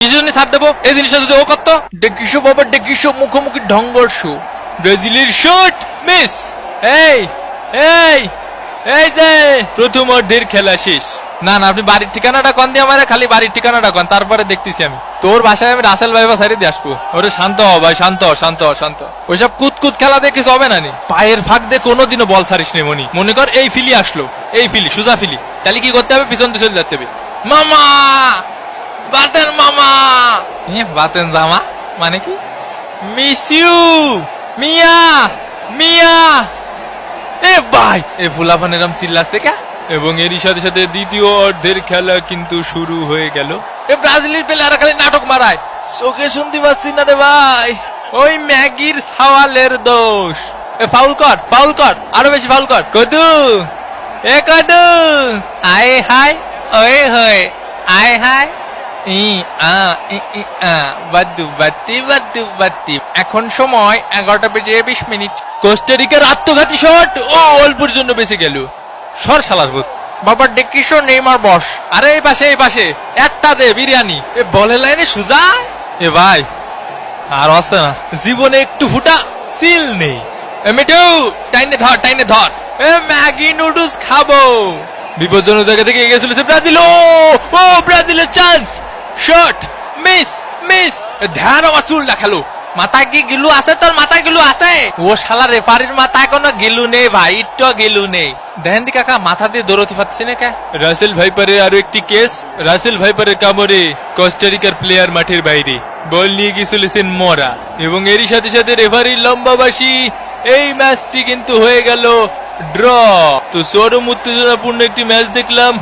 কিছু জন্য ছাড় দেবো? এই জিনিসটা যদি ও করতো? ডেকিশো বাবা ডেকিশো মুখোমুখি ঢঙ্গর্ষ ব্রাজিলের শট মিস এই এই এই যে প্রথম অর্ধের খেলা শেষ। না না আপনি বাড়ির ঠিকানাটা কন দিয়ে আমার খালি বাড়ির ঠিকানাটা কন তারপরে দেখতেছি আমি। তোর বাসায় আমি রাসেল ভাই বা সারি দিয়ে আসব। ওরে শান্ত হ ভাই শান্ত হ, শান্ত হ, শান্ত। ওইসব কুতকুত খেলা দেখে হবে না নি? পায়ের ফাঁক দিয়ে কোনোদিনও বল ছাড়িস নি মনি। মনে কর এই ফিলি আসলো। এই ফিলি সুজা ফিলি। তাহলে কি করতে হবে? পিছন দিয়ে চলে যেতে হবে। মামা! বাতেন জামা মানে কি মিস ইউ মিয়া মিয়া এ ভাই, এ ফুলাফান এরম চিল্লাচ্ছে কে? এবং এরই সাথে সাথে দ্বিতীয় অর্ধের খেলা কিন্তু শুরু হয়ে গেল। এ ব্রাজিলের প্লেয়াররা খালি নাটক মারায়। চোখে শুনতে পাচ্ছি না রে ভাই। ওই ম্যাগির সাওয়ালের দোষ। এ ফাউল কর ফাউল কর আরও বেশি ফাউল কর কদু। এ কদু। আয় হাই ওয়ে হয়ে। আয় হাই এখন সময় এগারোটা বেজে বিশ মিনিট। কোস্টারিকার আত্মঘাতী শট! ও, অল্পের জন্য বেঁচে গেল। সর শালার ভূত। বাবা ডেকিশো নেইমার বস। আরে, এই পাশে এই পাশে। একটা দে, বিরিয়ানি। এ বলে লাইনে সুজা? এ, ভাই, আর আছে না। জীবনে একটু ফুটা সিল নেই। মিঠু, টাইনে ধর টাইনে ধর। এ, ম্যাগি নুডলস খাব। বিপজ্জনক জায়গা থেকে এগিয়ে চলেছে ব্রাজিল। ও, ব্রাজিলের চান্স। শট মিস মিস ধ্যান আমার চুলটা খেলো মাথায় কি গিলু আছে তোর? মাথায় গিলু আছে? ও শালা রেফারির মাথায় কোনো গিলু নেই ভাই একটু গিলু নেই। দেখেন দি কাকা, মাথা দিয়ে দৌড়তে পারছি না কে? রাসেল ভাইপারের আরও একটি কেস রাসেল ভাইপারের কামড়ে কোস্টারিকার প্লেয়ার মাঠের বাইরে। বল নিয়ে গিয়েছিলেন মরা। এবং এরই সাথে সাথে রেফারির লম্বাবাসী এই ম্যাচটি কিন্তু হয়ে গেল ড্র তো চরম উত্তেজনাপূর্ণ একটি ম্যাচ দেখলাম।